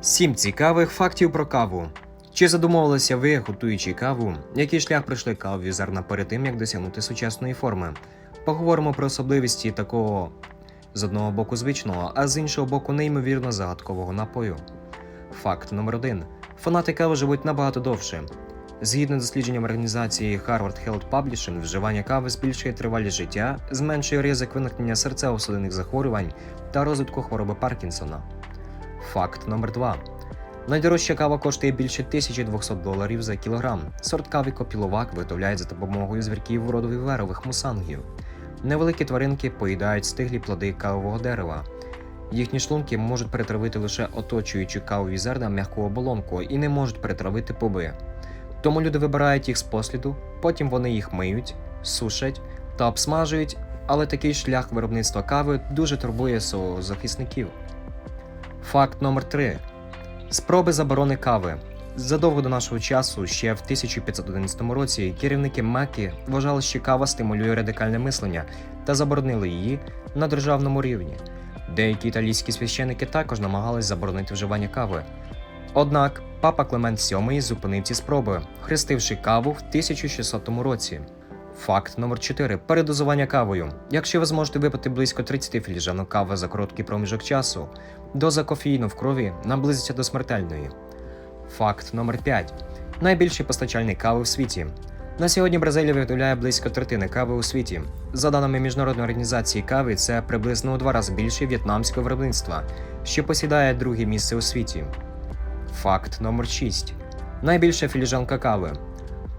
Сім цікавих фактів про каву. Чи задумувалися ви, готуючи каву, який шлях пройшли кавові зерна перед тим, як досягнути сучасної форми? Поговоримо про особливості такого з одного боку звичного, а з іншого боку неймовірно загадкового напою. Факт номер один: фанати кави живуть набагато довше. Згідно з дослідженням організації Harvard Health Publishing, вживання кави збільшує тривалість життя, зменшує ризик виникнення серцево-судинних захворювань та розвитку хвороби Паркінсона. Факт номер 2 Найдорожча кава коштує більше 1200 доларів за кілограм. Сорт кави копіловак виготовляють за допомогою звірків родовіверових мусангів. Невеликі тваринки поїдають стиглі плоди кавового дерева. Їхні шлунки можуть перетравити лише оточуючи кавові зерна м'яку оболонку і не можуть перетравити поби. Тому люди вибирають їх з посліду, потім вони їх миють, сушать та обсмажують, але такий шлях виробництва кави дуже турбує зоозахисників. Факт номер 3 Спроби заборони кави. Задовго до нашого часу, ще в 1511 році, керівники Мекки вважали, що кава стимулює радикальне мислення та заборонили її на державному рівні. Деякі італійські священики також намагались заборонити вживання кави. Однак папа Клемент VII зупинив ці спроби, хрестивши каву в 1600 році. Факт номер 4 передозування кавою. Якщо ви зможете випити близько 30 філіжанок кави за короткий проміжок часу, доза кофеїну в крові наблизиться до смертельної. Факт номер 5 найбільший постачальник кави в світі. На сьогодні Бразилія виготовляє близько третини кави у світі. За даними міжнародної організації кави, це приблизно у два рази більше в'єтнамського виробництва, що посідає друге місце у світі. Факт номер 6 найбільша філіжанка кави.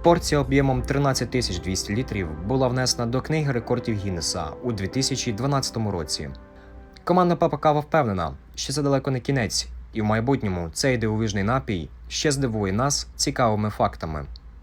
Порція об'ємом 13 200 літрів була внесена до книги рекордів Гіннеса у 2012 році. Команда Папа Кава впевнена, що це далеко не кінець, і в майбутньому цей дивовижний напій ще здивує нас цікавими фактами.